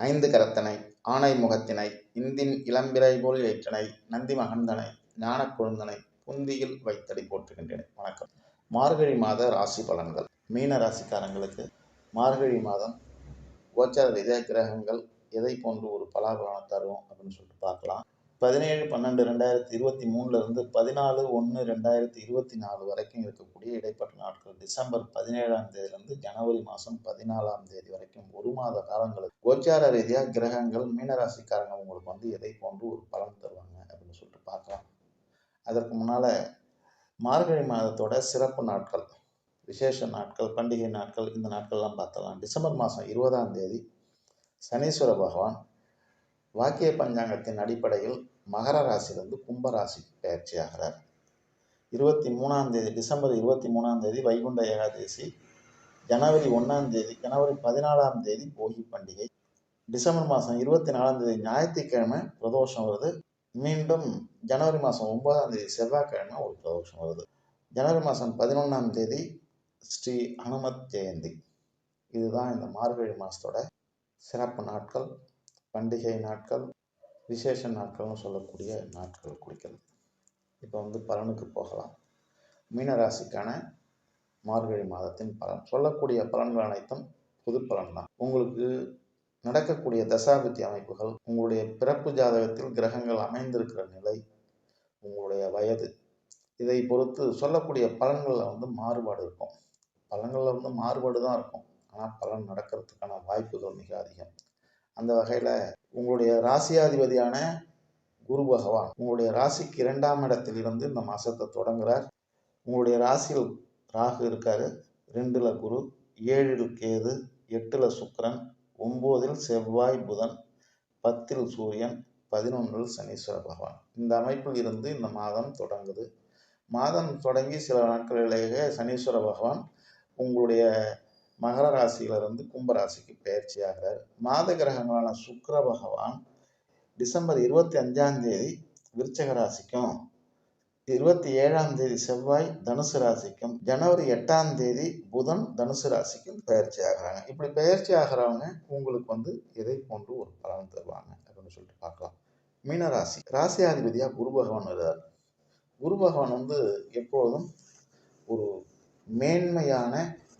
ஐந்து கரத்தனை ஆனை முகத்தினை இந்தின் இளம்பிறை போல் ஏற்றனை நந்தி மகந்தனை ஞான கொழுந்தனை புந்தியில் வைத்தடி போற்றுகின்றேன். வணக்கம். மார்கழி மாத ராசி பலன்கள். மீன ராசிக்காரங்களுக்கு மார்கழி மாதம் கோச்சார ரீதியாக கிரகங்கள் எதை போன்று ஒரு பலாபலனை தரும் அப்படின்னு சொல்லிட்டு பார்க்கலாம். பதினேழு பன்னெண்டு ரெண்டாயிரத்தி இருபத்தி மூணுலேருந்து பதினாலு ஒன்று ரெண்டாயிரத்தி இருபத்தி நாலு வரைக்கும் இருக்கக்கூடிய இடைப்பட்ட நாட்கள். டிசம்பர் பதினேழாம் தேதியிலிருந்து ஜனவரி மாதம் பதினாலாம் தேதி வரைக்கும் ஒரு மாத காலங்களுக்கு கோச்சார ரீதியாக கிரகங்கள் மீனராசிக்காரங்க உங்களுக்கு வந்து எதை போன்று ஒரு பலன் தருவாங்க அப்படின்னு சொல்லிட்டு பார்க்கலாம். அதற்கு முன்னால் மார்கழி மாதத்தோட சிறப்பு நாட்கள் விசேஷ நாட்கள் பண்டிகை நாட்கள் இந்த நாட்கள்லாம் பார்த்தலாம் டிசம்பர் மாதம் இருபதாம் தேதி சனீஸ்வர பகவான் வாக்கிய பஞ்சாங்கத்தின் அடிப்படையில் மகர ராசியிலிருந்து கும்ப ராசிக்கு பயிற்சி ஆகிறார் இருபத்தி மூணாம் தேதி டிசம்பர் இருபத்தி மூணாம் தேதி வைகுண்ட ஏகாதசி ஜனவரி ஒன்றாம் தேதி ஜனவரி பதினாலாம் தேதி போகி பண்டிகை. டிசம்பர் மாதம் இருபத்தி நாலாம் தேதி ஞாயிற்றுக்கிழமை பிரதோஷம் வருது. மீண்டும் ஜனவரி மாதம் ஒன்பதாம் தேதி செவ்வாய்க்கிழமை ஒரு பிரதோஷம் வருது. ஜனவரி மாதம் பதினொன்றாம் தேதி ஸ்ரீ ஹனுமத் ஜெயந்தி. இதுதான் இந்த மார்கழி மாதத்தோட சிறப்பு நாட்கள். பண்டிகை நாட்கள் விசேஷ நாட்கள்னு சொல்லக்கூடிய நாட்கள் குறிக்கிறது. இப்போ வந்து பலனுக்கு போகலாம். மீனராசிக்கான மார்கழி மாதத்தின் பலன். சொல்லக்கூடிய பலன்கள் அனைத்தும் புது பலன் தான். உங்களுக்கு நடக்கக்கூடிய தசாபுத்தி அமைப்புகள் உங்களுடைய பிறப்பு ஜாதகத்தில் கிரகங்கள் அமைந்திருக்கிற நிலை உங்களுடைய வயது இதை பொறுத்து சொல்லக்கூடிய பலன்களில் வந்து மாறுபாடு இருக்கும். பலன்களில் வந்து மாறுபாடு தான் இருக்கும். ஆனால் பலன் நடக்கிறதுக்கான வாய்ப்புகள் மிக அதிகம். அந்த வகையில் உங்களுடைய ராசியாதிபதியான குரு பகவான் உங்களுடைய ராசிக்கு இரண்டாம் இடத்திலிருந்து இந்த மாதத்தை தொடங்குறார். உங்களுடைய ராசியில் ராகு இருக்கார். ரெண்டில் குரு ஏழில் கேது எட்டில் சுக்கரன் ஒம்போதில் செவ்வாய் புதன் பத்தில் சூரியன் பதினொன்றில் சனீஸ்வர பகவான். இந்த அமைப்பில் இருந்து இந்த மாதம் தொடங்குது. மாதம் தொடங்கி சில நாட்களிலேயே சனீஸ்வர பகவான் உங்களுடைய மகர ராசியிலிருந்து கும்பராசிக்கு பயிற்சி ஆகிறார். மாத கிரகங்களான சுக்கர பகவான் டிசம்பர் இருபத்தி அஞ்சாம் தேதி விருச்சக ராசிக்கும் இருபத்தி ஏழாம் தேதி செவ்வாய் தனுசு ராசிக்கும் ஜனவரி எட்டாம் தேதி புதன் தனுசு ராசிக்கும் பயிற்சி ஆகிறாங்க. இப்படி பயிற்சி ஆகிறவங்க உங்களுக்கு வந்து எதை போன்று ஒரு பலன் தருவாங்க அப்படின்னு சொல்லிட்டு பார்க்கலாம். மீனராசி ராசியாதிபதியாக குரு பகவான் வருவார். குரு பகவான் வந்து எப்பொழுதும் ஒரு மேன்மையான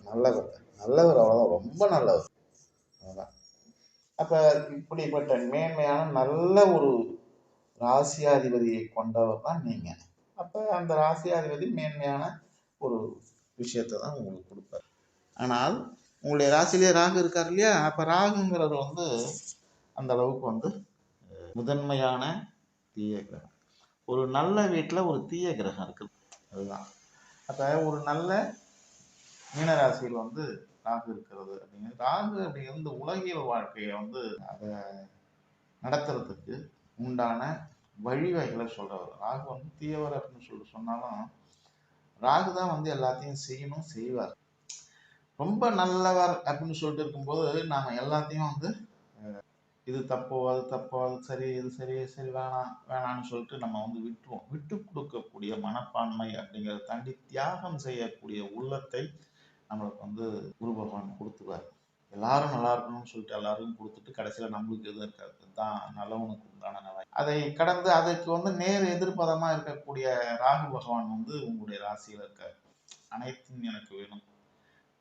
நல்லவர். நல்லவர் அவ்வளோதான் ரொம்ப நல்லவர். அதுதான் அப்போ இப்படிப்பட்ட மேன்மையான நல்ல ஒரு ராசியாதிபதியை கொண்டவர் தான் நீங்கள் அப்போ அந்த ராசியாதிபதி மேன்மையான ஒரு விஷயத்தை தான் உங்களுக்கு கொடுப்பார். ஆனால் உங்களுடைய ராசியிலே ராகு இருக்கார் இல்லையா? அப்போ ராகுங்கிறது வந்து அந்த அளவுக்கு வந்து முதன்மையான தீய கிரகம். ஒரு நல்ல வீட்டில் ஒரு தீய கிரகம் இருக்குது. அதுதான். அப்போ ஒரு நல்ல மீனராசியில் வந்து ராகு இருக்கிறது அப்படிங்கிறது. ராகு அப்படிங்கிறது இந்த உலகியல் வாழ்க்கையை வந்து அதை நடத்துறதுக்கு உண்டான வழிவகைகளை சொல்கிறவர் ராகு வந்து தீயவர் அப்படின்னு சொல்லிட்டு சொன்னாலும் ராகு தான் வந்து எல்லாத்தையும் செய்யணும் செய்வார். ரொம்ப நல்லவர் அப்படின்னு சொல்லிட்டு இருக்கும்போது நாம் எல்லாத்தையும் வந்து இது தப்போ அது தப்போ அது சரி இது சரி சரி வேணாம் வேணாம்னு சொல்லிட்டு நம்ம வந்து விட்டுருவோம். விட்டு கொடுக்கக்கூடிய மனப்பான்மை அப்படிங்கிறத தாண்டி தியாகம் செய்யக்கூடிய உள்ளத்தை நம்மளுக்கு வந்து குரு பகவான் கொடுத்துருவார். எல்லாரும் நல்லா இருக்கணும்னு சொல்லிட்டு எல்லாரும் கொடுத்துட்டு கடைசியில் நம்மளுக்கு எதுவும் இருக்காது. தான் நல்லவனுக்கு உண்டான நிலை. அதை கடந்து அதுக்கு வந்து நேர் எதிர்ப்பதமாக இருக்கக்கூடிய ராகு பகவான் வந்து உங்களுடைய ராசியில் இருக்கார். அனைத்தும் எனக்கு வேணும்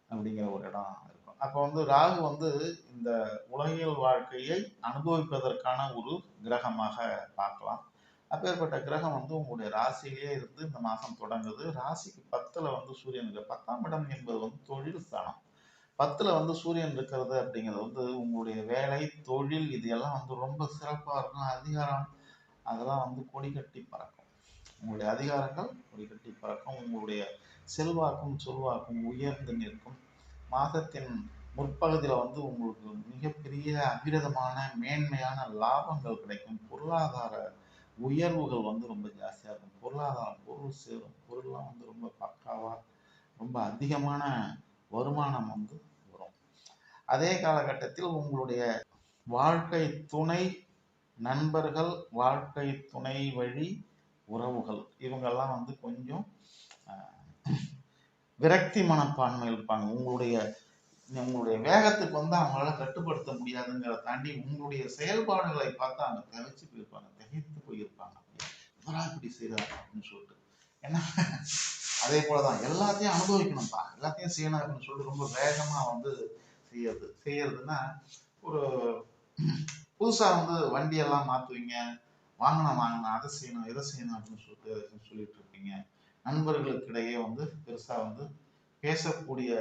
அப்படிங்கிற ஒரு இடம் இருக்கும். அப்போ வந்து ராகு வந்து இந்த உலகியல் வாழ்க்கையை அனுபவிப்பதற்கான ஒரு கிரகமாக பார்க்கலாம். அப்பேற்பட்ட கிரகம் வந்து உங்களுடைய ராசியிலேயே இருந்து இந்த மாதம் தொடங்குது. ராசிக்கு பத்தில் வந்து சூரியன் இருக்கு. பத்தாம் இடம் என்பது வந்து தொழில் ஸ்தானம். பத்தில் வந்து சூரியன் இருக்கிறது அப்படிங்கிறது வந்து உங்களுடைய வேலை தொழில் இது எல்லாம் வந்து ரொம்ப சிறப்பாக இருக்கும் அதிகாரம் அதெல்லாம் வந்து கொடி கட்டி பறக்கும். உங்களுடைய அதிகாரங்கள் கொடி கட்டி பறக்கும். உங்களுடைய செல்வாக்கும் சொல்வாக்கும் உயர்ந்து நிற்கும். மாதத்தின் முற்பகுதியில் வந்து உங்களுக்கு மிகப்பெரிய அபிரதமான மேன்மையான லாபங்கள் கிடைக்கும். பொருளாதார உயர்வுகள் வந்து ரொம்ப ஜாஸ்தியாக இருக்கும். பொருளாதாரம் பொருள் சேரும். பொருள்லாம் வந்து ரொம்ப பக்காவாக ரொம்ப அதிகமான வருமானம் வந்து வரும். அதே காலகட்டத்தில் உங்களுடைய வாழ்க்கை துணை நண்பர்கள் வாழ்க்கை துணை வழி உறவுகள் இவங்கெல்லாம் வந்து கொஞ்சம் விரக்தி மனப்பான்மை இருப்பாங்க. உங்களுடைய உங்களுடைய வேகத்துக்கு வந்து அவங்களால கட்டுப்படுத்த முடியாதுங்கிறத தாண்டி உங்களுடைய செயல்பாடுகளை பார்த்து அவங்க தவிச்சு போயிருப்பாங்க. திகைத்து போயிருப்பாங்க. இவரா இப்படி செய்யறாரு அப்படின்னு சொல்லிட்டு. ஏன்னா அதே போலதான் எல்லாத்தையும் அனுபவிக்கணும்ப்பா எல்லாத்தையும் செய்யணும் அப்படின்னு சொல்லிட்டு ரொம்ப வேகமா வந்து செய்யறது. செய்யறதுன்னா ஒரு புதுசா வந்து வண்டியெல்லாம் மாத்துவீங்க. வாங்கணும் வாங்கணும் அதை செய்யணும் இதை செய்யணும் அப்படின்னு சொல்லிட்டு சொல்லிட்டு இருப்பீங்க. நண்பர்களுக்கிடையே வந்து பெருசா வந்து பேசக்கூடிய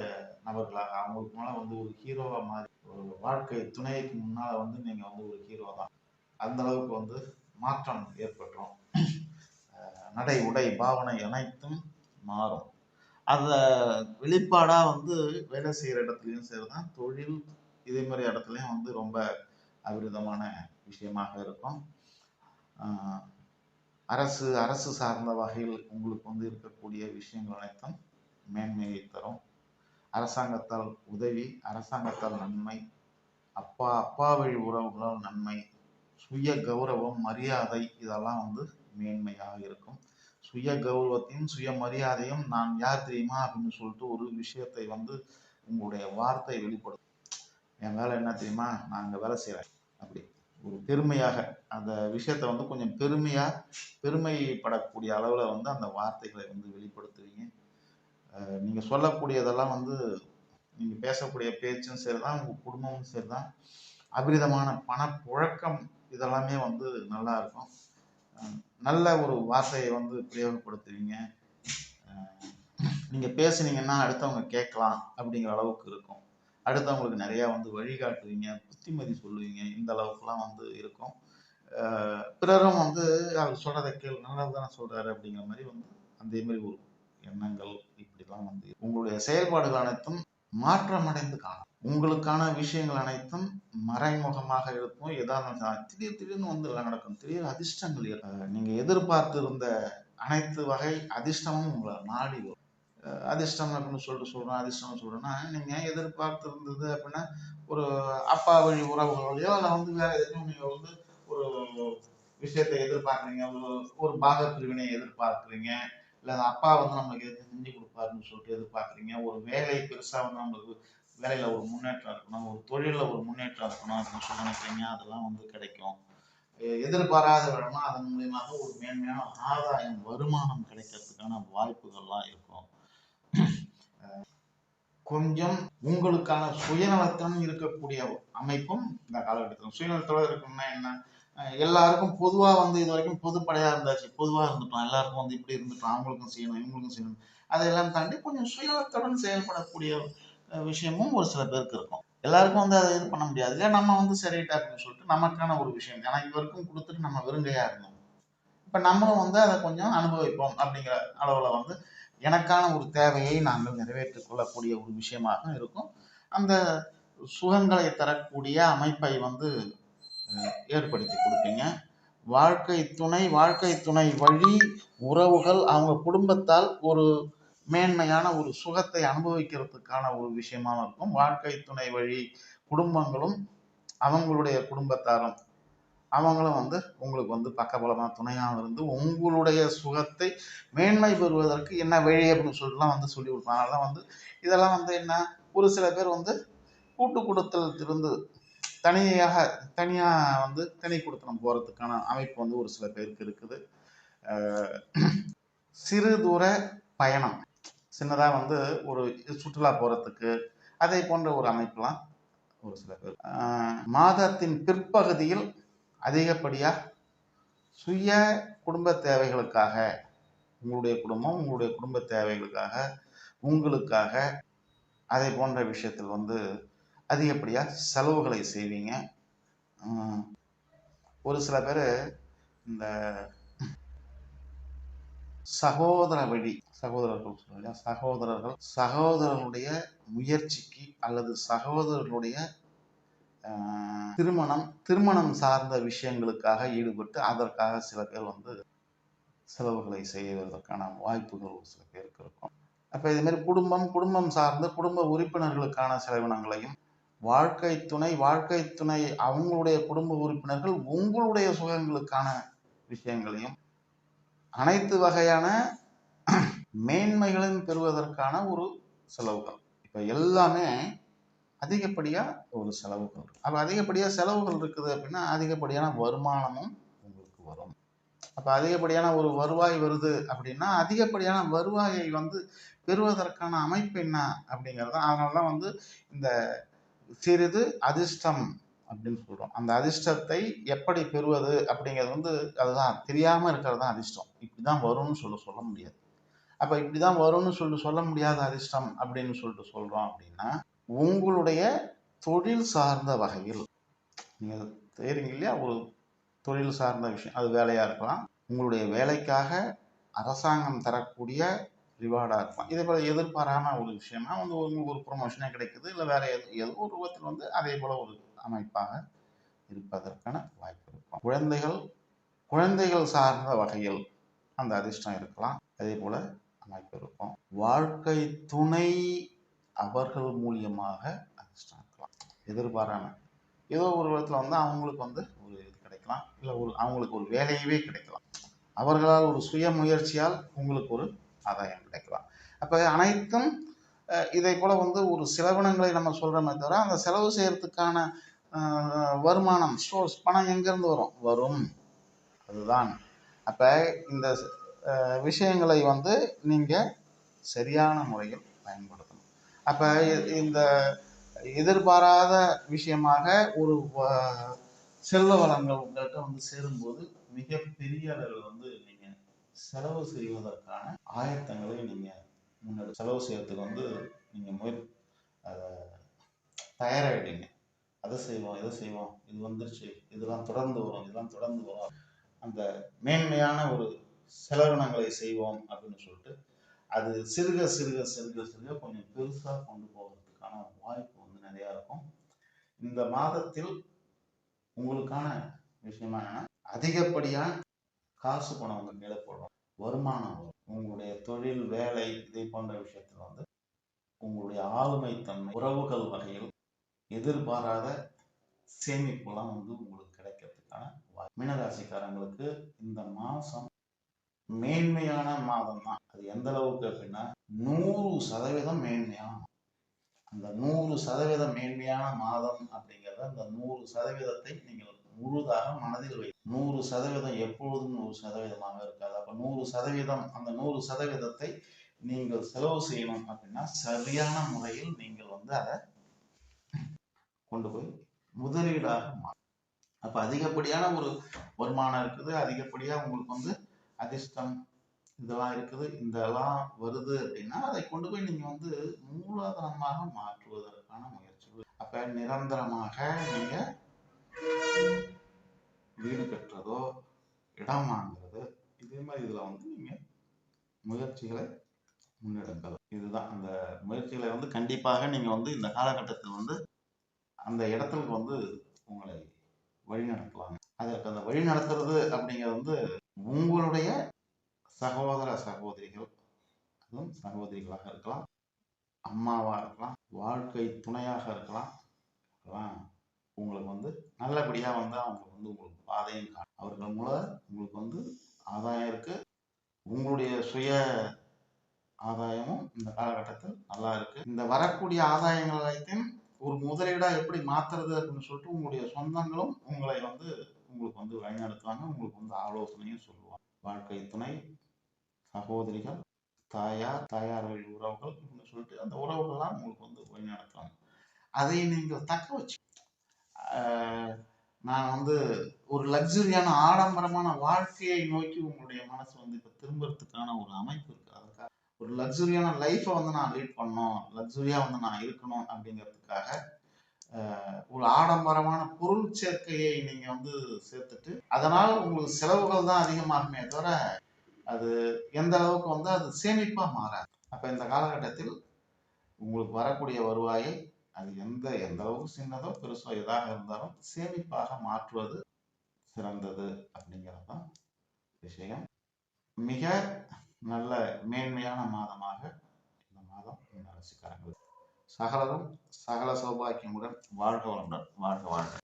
நபர்களாக அவங்களுக்கு மேல வந்து ஒரு ஹீரோவா மாறி ஒரு வாழ்க்கை துணைக்கு முன்னால வந்து நீங்க வந்து ஒரு ஹீரோ தான். அந்த அளவுக்கு வந்து மாற்றம் ஏற்பட்டுரும் நடை உடை பாவனை அனைத்தும் மாறும். அத வெளிப்பாடா வந்து வேலை செய்யற இடத்துலயும் சரிதான். தொழில் இதே மாதிரி இடத்துலயும் வந்து ரொம்ப அபிரிதமான விஷயமாக இருக்கும். அரசு அரசு சார்ந்த வகையில் உங்களுக்கு வந்து இருக்கக்கூடிய விஷயங்கள் அனைத்தும் மேன்மையை தரும். அரசாங்கத்தால் உதவி அரசாங்கத்தால் நன்மை அப்பா அப்பா வழி உறவுகளால் நன்மை சுய கௌரவம் மரியாதை இதெல்லாம் வந்து மேன்மையாக இருக்கும். சுய கௌரவத்தையும் சுய மரியாதையும் நான் யார் தெரியுமா அப்படின்னு சொல்லிட்டு ஒரு விஷயத்தை வந்து உங்களுடைய வார்த்தை வெளிப்படும் என் வேலை என்ன தெரியுமா? நான் அங்கே வேலை செய்கிறேன் அப்படி. ஒரு பெருமையாக அந்த விஷயத்தை வந்து கொஞ்சம் பெருமையாக பெருமைப்படக்கூடிய அளவில் வந்து அந்த வார்த்தைகளை வந்து வெளிப்படுத்துவீங்க. நீங்கள் சொல்லக்கூடியதெல்லாம் வந்து நீங்கள் பேசக்கூடிய பேச்சும் சரி தான் உங்கள் குடும்பமும் சரி தான் அபரிதமான பணப்புழக்கம் இதெல்லாமே வந்து நல்லா இருக்கும் நல்ல ஒரு வார்த்தையை வந்து பிரயோகப்படுத்துவீங்க. நீங்கள் நீங்க பேசுனீங்கன்னா அடுத்தவங்க கேட்கலாம் அப்படிங்கிற அளவுக்கு இருக்கும். அடுத்தவங்களுக்கு நிறைய வந்து வழிகாட்டுவீங்க புத்திமதி சொல்லுவீங்க. இந்த அளவுக்குலாம் வந்து இருக்கும். பிறரும் வந்து அவர் சொல்றதை கேள் நல்லது தானே சொல்றாரு அப்படிங்கிற மாதிரி வந்து அதே மாதிரி ஒரு எண்ணங்கள் இப்படிலாம் வந்து உங்களுடைய செயல்பாடுகள் அனைத்தும் மாற்றமடைந்து காணும். உங்களுக்கான விஷயங்கள் அனைத்தும் மறைமுகமாக இருக்கும். ஏதாவது திடீர் திடீர்னு வந்து எல்லாம் நடக்கும். திடீர் அதிர்ஷ்டங்கள் ஏற்படும். நீங்க எதிர்பார்த்து இருந்த அனைத்து வகை அதிர்ஷ்டமும் உங்களை நாடி வரும். அதிர்ஷ்டம் அப்படின்னு சொல்லிட்டு சொல்றோம். அதிர்ஷ்டம் சொல்றேன்னா நீங்க எதிர்பார்த்து இருந்தது அப்படின்னா ஒரு அப்பா வழி உறவுகளையோ இல்லை வந்து வேற எதுவும் நீங்க வந்து ஒரு விஷயத்தை எதிர்பார்க்குறீங்க. ஒரு ஒரு பாக பிரிவினை எதிர்பார்க்குறீங்க. இல்லை அப்பா வந்து நம்மளுக்கு எது செஞ்சு அப்படின்னு சொல்லிட்டு எதிர்பார்க்குறீங்க. ஒரு வேலை பெருசா வந்து நம்மளுக்கு வேலையில ஒரு முன்னேற்றம் இருக்கணும் ஒரு தொழிலில் ஒரு முன்னேற்றம் இருக்கணும் அப்படின்னு சொல்லி நினைக்கிறீங்க. அதெல்லாம் வந்து கிடைக்கும். எதிர்பாராத விடமா அதன் மூலியமாக ஒரு மேன்மையான ஆதாயம் வருமானம் கிடைக்கிறதுக்கான வாய்ப்புகள்லாம் இருக்கும். கொஞ்சம் உங்களுக்கான சுயநலத்தம் இருக்கக்கூடிய அமைப்பும் இந்த காலகட்டத்தில். சுயநலத்தோடு இருக்கணும்னா என்ன? எல்லாருக்கும் பொதுவா வந்து இது வரைக்கும் பொதுப்படையா இருந்தாச்சு. பொதுவா இருந்துட்டோம். எல்லாருக்கும் வந்து இப்படி இருந்துட்டோம். அவங்களுக்கும் செய்யணும் இவங்களுக்கும் செய்யணும். அதையெல்லாம் தாண்டி கொஞ்சம் சுயநலத்துடன் செயல்படக்கூடிய விஷயமும் ஒரு சில பேருக்கு இருக்கும். எல்லாருக்கும் வந்து அதை இது பண்ண முடியாது. இல்லையா நம்ம வந்து சரிட்டா அப்படின்னு சொல்லிட்டு நமக்கான ஒரு விஷயம். ஏன்னா இவருக்கும் கொடுத்துட்டு நம்ம வெறுங்கையா இருந்தோம். இப்ப நம்மளும் வந்து அதை கொஞ்சம் அனுபவிப்போம் அப்படிங்கிற அளவுல வந்து எனக்கான ஒரு தேவையை நாங்கள் நிறைவேற்றிக் கொள்ளக்கூடிய ஒரு விஷயமாக இருக்கும். அந்த சுகங்களை தரக்கூடிய அமைப்பை வந்து ஏற்படுத்தி கொடுப்பீங்க. வாழ்க்கை துணை வாழ்க்கை துணை வழி உறவுகள் அவங்க குடும்பத்தால் ஒரு மேன்மையான ஒரு சுகத்தை அனுபவிக்கிறதுக்கான ஒரு விஷயமாக இருக்கும். வாழ்க்கை துணை வழி குடும்பங்களும் அவங்களுடைய குடும்பத்தாரும் அவங்களும் வந்து உங்களுக்கு வந்து பக்கபலமாக துணையாக இருந்து உங்களுடைய சுகத்தை மேன்மை பெறுவதற்கு என்ன வழி அப்படின்னு சொல்லிட்டுலாம் வந்து சொல்லி கொடுப்பாங்க. அதெல்லாம் வந்து இதெல்லாம் வந்து என்ன ஒரு சில பேர் வந்து கூட்டு குடுத்தல் தனியாக தனியாக வந்து தனி கொடுத்தனம் போகிறதுக்கான அமைப்பு வந்து ஒரு சில பேருக்கு இருக்குது. சிறு தூர பயணம். சின்னதாக வந்து ஒரு சுற்றுலா போகிறதுக்கு அதே போன்ற ஒரு அமைப்புலாம் ஒரு சில பேர். மாதத்தின் பிற்பகுதியில் அதிகப்படியாக சுய குடும்ப தேவைகளுக்காக உங்களுடைய குடும்பம் உங்களுடைய குடும்ப தேவைகளுக்காக உங்களுக்காக அதை போன்ற விஷயத்தில் வந்து அதிகப்படியா செலவுகளை செய்வீங்க. ஒரு சில பேர் இந்த சகோதர வழி சகோதரர்கள் சொல்றோம் சகோதரர்கள் சகோதரர்களுடைய முயற்சிக்கு அல்லது சகோதரர்களுடைய ஆஹ், திருமணம் திருமணம் சார்ந்த விஷயங்களுக்காக ஈடுபட்டு அதற்காக சில பேர் வந்து செலவுகளை செய்வதற்கான வாய்ப்புகள் ஒரு சில பேருக்கு இருக்கும். அப்ப இது மாதிரி குடும்பம் குடும்பம் சார்ந்த குடும்ப உறுப்பினர்களுக்கான செலவினங்களையும் வாழ்க்கை துணை வாழ்க்கை துணை அவங்களுடைய குடும்ப உறுப்பினர்கள் உங்களுடைய சுகங்களுக்கான விஷயங்களையும் அனைத்து வகையான மேன்மைகளையும் பெறுவதற்கான ஒரு செலவுகள். இப்போ எல்லாமே அதிகப்படியாக ஒரு செலவுகள் அப்போ அதிகப்படியாக செலவுகள் இருக்குது அப்படின்னா அதிகப்படியான வருமானமும் உங்களுக்கு வரும். அப்போ அதிகப்படியான ஒரு வருவாய் வருது அப்படின்னா அதிகப்படியான வருவாயை வந்து பெறுவதற்கான அமைப்பு என்ன அப்படிங்கிறது அதனால தான் வந்து இந்த சிறிது அதிர்ஷ்டம் அப்படின்னு சொல்கிறோம் அந்த அதிர்ஷ்டத்தை எப்படி பெறுவது அப்படிங்கிறது வந்து அதுதான். தெரியாமல் இருக்கிறது தான் அதிர்ஷ்டம். இப்படி தான் வரும்னு சொல்ல சொல்ல முடியாது. அப்போ இப்படி தான் வரும்னு சொல்லி சொல்ல முடியாத அதிர்ஷ்டம் அப்படின்னு சொல்லிட்டு சொல்கிறோம் அப்படின்னா உங்களுடைய தொழில் சார்ந்த வகையில் நீங்கள் தெரியுங்க இல்லையா? ஒரு தொழில் சார்ந்த விஷயம். அது வேலையாக இருக்கலாம். உங்களுடைய வேலைக்காக அரசாங்கம் தரக்கூடிய ரிவார்டாக இருக்கும் இதே போல் எதிர்பாராம ஒரு விஷயமா வந்து உங்களுக்கு ஒரு ப்ரொமோஷனே கிடைக்குது இல்லை வேற எது ஏதோ ஒரு ரூபத்தில் வந்து அதே போல் ஒரு அமைப்பாக இருப்பதற்கான வாய்ப்பு இருக்கும். குழந்தைகள் குழந்தைகள் சார்ந்த வகையில் அந்த அதிர்ஷ்டம் இருக்கலாம். அதே போல் அமைப்பு இருக்கும். வாழ்க்கை துணை அவர்கள் மூலியமாக அதிர்ஷ்டம் இருக்கலாம். எதிர்பாராம. ஏதோ ஒரு விதத்தில் வந்து அவங்களுக்கு வந்து ஒரு இது கிடைக்கலாம். இல்லை ஒரு அவங்களுக்கு ஒரு வேலையவே கிடைக்கலாம். அவர்களால் ஒரு சுய முயற்சியால் உங்களுக்கு ஒரு ஆதாயம் கிடைக்கலாம். அப்போ அனைத்தும் இதை போல் வந்து ஒரு செலவினங்களை நம்ம சொல்கிறோமே தவிர அந்த செலவு செய்யறதுக்கான வருமானம் சோர்ஸ் பணம் எங்கேருந்து வரும்? வரும். அதுதான். அப்போ இந்த விஷயங்களை வந்து நீங்கள் சரியான முறையில் பயன்படுத்தணும். அப்போ இந்த எதிர்பாராத விஷயமாக ஒரு செல்வ வளங்கள் உங்கள்கிட்ட வந்து சேரும்போது மிகப்பெரிய அளவில் வந்து செலவு செய்வதற்கான ஆயத்தங்களை நீங்கள் முன்னாடி செலவு செய்யறதுக்கு வந்து நீங்கள் முயற் அதை தயாராகிட்டீங்க அதை செய்வோம் இதை செய்வோம் இது வந்துருச்சு இதெல்லாம் தொடர்ந்து வரும் இதெல்லாம் தொடர்ந்து வரும். அந்த மேன்மையான ஒரு செலவினங்களை செய்வோம் அப்படின்னு சொல்லிட்டு அது சிறுக சிறுக சிறுக சிறுக கொஞ்சம் பெருசாக கொண்டு போகிறதுக்கான வாய்ப்பு வந்து நிறையா இருக்கும். இந்த மாதத்தில் உங்களுக்கான விஷயமா என்னன்னா அதிகப்படியான காசு பணம் வந்து மேலே போடும் வருமானம் வரும். உங்களுடைய தொழில் வேலை இதை போன்ற விஷயத்தில் வந்து உங்களுடைய ஆளுமைத்தன்மை உறவுகள் வகையில் எதிர்பாராத சேமிப்புலாம் வந்து உங்களுக்கு கிடைக்கிறதுக்கான வாய்ப்பு. மீனராசிக்காரங்களுக்கு இந்த மாசம் மேன்மையான மாதம் தான் அது எந்த அளவுக்கு அப்படின்னா நூறு சதவீதம் மேன்மையான அந்த நூறு சதவீதம் மேன்மையான மாதம் அப்படிங்கிறத அந்த நூறு சதவீதத்தை நீங்கள் முழுதாக மனதில் வை நூறு சதவீதம் எப்பொழுதும் நூறு சதவீதமாக இருக்காது. அப்ப நூறு சதவீதம் அந்த நூறு சதவீதத்தை நீங்கள் செலவு செய்யணும் அப்படின்னா சரியான முறையில் நீங்கள் வந்து அதை கொண்டு போய் முதலீடாக மாற்றணும் அப்ப அதிகப்படியான ஒரு வருமானம் இருக்குது. அதிகப்படியா உங்களுக்கு வந்து அதிர்ஷ்டம் இதெல்லாம் இருக்குது. இதெல்லாம் வருது அப்படின்னா அதை கொண்டு போய் நீங்க வந்து மூலதனமாக மாற்றுவதற்கான முயற்சிகள். அப்ப நிரந்தரமாக நீங்க வீடு கட்டுறதோ இடம் வாங்குறது இதே மாதிரி இதுல வந்து நீங்க முயற்சிகளை முன்னெடுக்கலாம் இதுதான். அந்த முயற்சிகளை வந்து கண்டிப்பாக நீங்க வந்து இந்த காலகட்டத்தில் வந்து அந்த இடத்துக்கு வந்து உங்களை வழிநடத்துவாங்க அதற்கு அந்த வழி நடத்துறது அப்படிங்கிறது வந்து உங்களுடைய சகோதர சகோதரிகள் அதுவும் சகோதரிகளாக இருக்கலாம் அம்மாவாக இருக்கலாம் வாழ்க்கை துணையாக இருக்கலாம். உங்களுக்கு வந்து நல்லபடியா வந்து அவங்க வந்து உங்களுக்கு பாதையும் அவர்கள் மூலம் உங்களுக்கு வந்து ஆதாயம் இருக்கு. உங்களுடைய சுய ஆதாயமும் இந்த காலகட்டத்தில் நல்லா இருக்கு. இந்த வரக்கூடிய ஆதாயங்கள் அனைத்தையும் ஒரு முதலீடா எப்படி மாத்துறது அப்படின்னு சொல்லிட்டு உங்களுடைய சொந்தங்களும் உங்களை வந்து உங்களுக்கு வந்து வழிநடத்துவாங்க. உங்களுக்கு வந்து ஆலோசனையும் சொல்லுவாங்க. வாழ்க்கை துணை சகோதரிகள் தாயார் தாயார் வழி உறவுகள் அப்படின்னு சொல்லிட்டு அந்த உறவுகள்லாம் உங்களுக்கு வந்து வழிநடத்துவாங்க. அதை நீங்கள் தக்க வச்சு நான் வந்து ஒரு லக்ஸுரியான ஆடம்பரமான வாழ்க்கையை நோக்கி உங்களுடைய மனசு வந்து இப்போ திரும்புறதுக்கான ஒரு அமைப்பு இருக்கு. அதுக்காக ஒரு லக்ஸுரியான லைஃப்பை வந்து நான் லீட் பண்ணணும். லக்ஸுரியா வந்து நான் இருக்கணும் அப்படிங்கிறதுக்காக ஒரு ஆடம்பரமான பொருள் சேர்க்கையை நீங்க வந்து சேர்த்துட்டு அதனால் உங்களுக்கு செலவுகள் தான் அதிகமாகுமே தவிர அது எந்த அளவுக்கு வந்து அது சேமிப்பா மாறாது. அப்ப இந்த காலகட்டத்தில் உங்களுக்கு வரக்கூடிய வருவாயை அது எந்த எந்த அளவுக்கு சின்னதோ பெருசோ எதாக இருந்தாலும் சேமிப்பாக மாற்றுவது சிறந்தது அப்படிங்கிறது தான் விஷயம். மிக நல்ல மேன்மையான மாதமாக இந்த மாதம் இந்த ராசிக்காரங்களுக்கு சகலரும் சகல சௌபாக்கியமுடன் வாழ்க வளமுடன். வாழ்க வாழ்க.